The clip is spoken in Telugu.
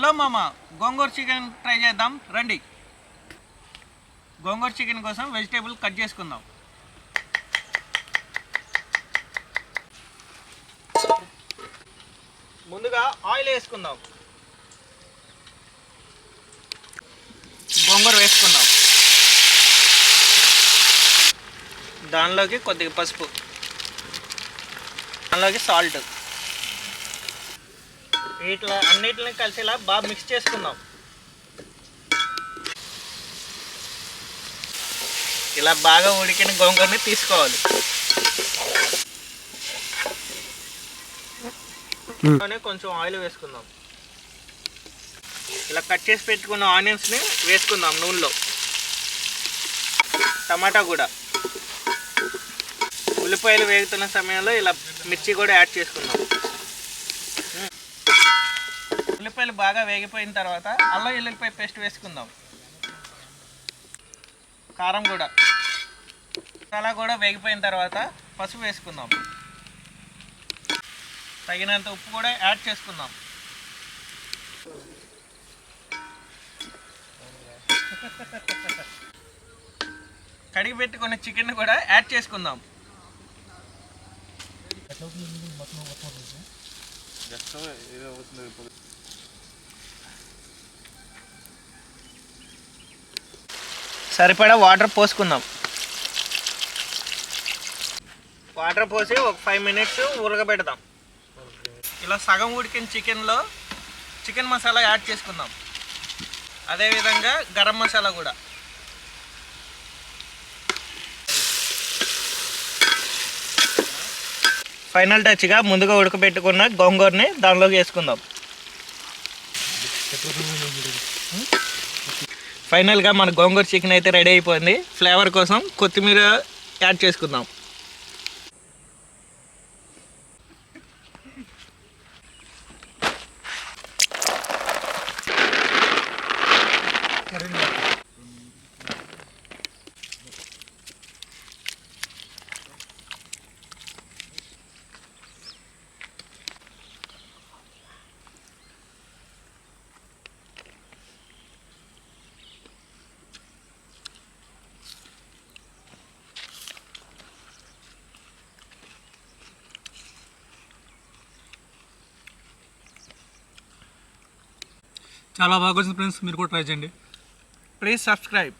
హలో మామ గోంగూర చికెన్ ట్రై చేద్దాం. రండి. గోంగూర చికెన్ కోసం వెజిటేబుల్ కట్ చేసుకుందాం. ముందుగా ఆయిల్ వేసుకుందాం. గోంగూర వేసుకుందాం. దానిలోకి కొద్దిగా పసుపు. దానిలోకి సాల్ట్. వీటిలో అన్నిటిని కలిసేలా బాగా మిక్స్ చేసుకుందాం. ఇలా బాగా ఉడికిన గోంగూరని తీసుకోవాలి. కొంచెం ఆయిల్ వేసుకుందాం. ఇలా కట్ చేసి పెట్టుకున్న ఆనియన్స్ని వేసుకుందాం నూనెలో. టమాటా కూడా. ఉల్లిపాయలు వేగుతున్న సమయంలో ఇలా మిర్చి కూడా యాడ్ చేసుకుందాం. ఉల్లిపాయలు బాగా వేగిపోయిన తర్వాత అల్లం ఎల్లుల్లిపాయ పేస్ట్ వేసుకుందాం. కారం కూడా. మసాలా కూడా వేగిపోయిన తర్వాత పసుపు వేసుకుందాం. తగినంత ఉప్పు కూడా యాడ్ చేసుకుందాం. కడిగి పెట్టుకున్న చికెన్ కూడా యాడ్ చేసుకుందాం. సరిపడా వాటర్ పోసుకుందాం. వాటర్ పోసి ఒక ఫైవ్ మినిట్స్ ఉరగబెడదాం ఇలా సగం ఉడికిన చికెన్లో చికెన్ మసాలా యాడ్ చేసుకుందాం. అదేవిధంగా గరం మసాలా కూడా. ఫైనల్ టచ్గా ముందుగా ఉడకబెట్టుకున్న గోంగూరని దానిలోకి వేసుకుందాం. Hmm? ఫైనల్గా మన గోంగూర చికెన్ అయితే రెడీ అయిపోయింది. ఫ్లేవర్ కోసం కొత్తిమీర యాడ్ చేసుకుందాం. చాలా బాగా వచ్చింది ఫ్రెండ్స్ మీరు కూడా ట్రై చేయండి. Please subscribe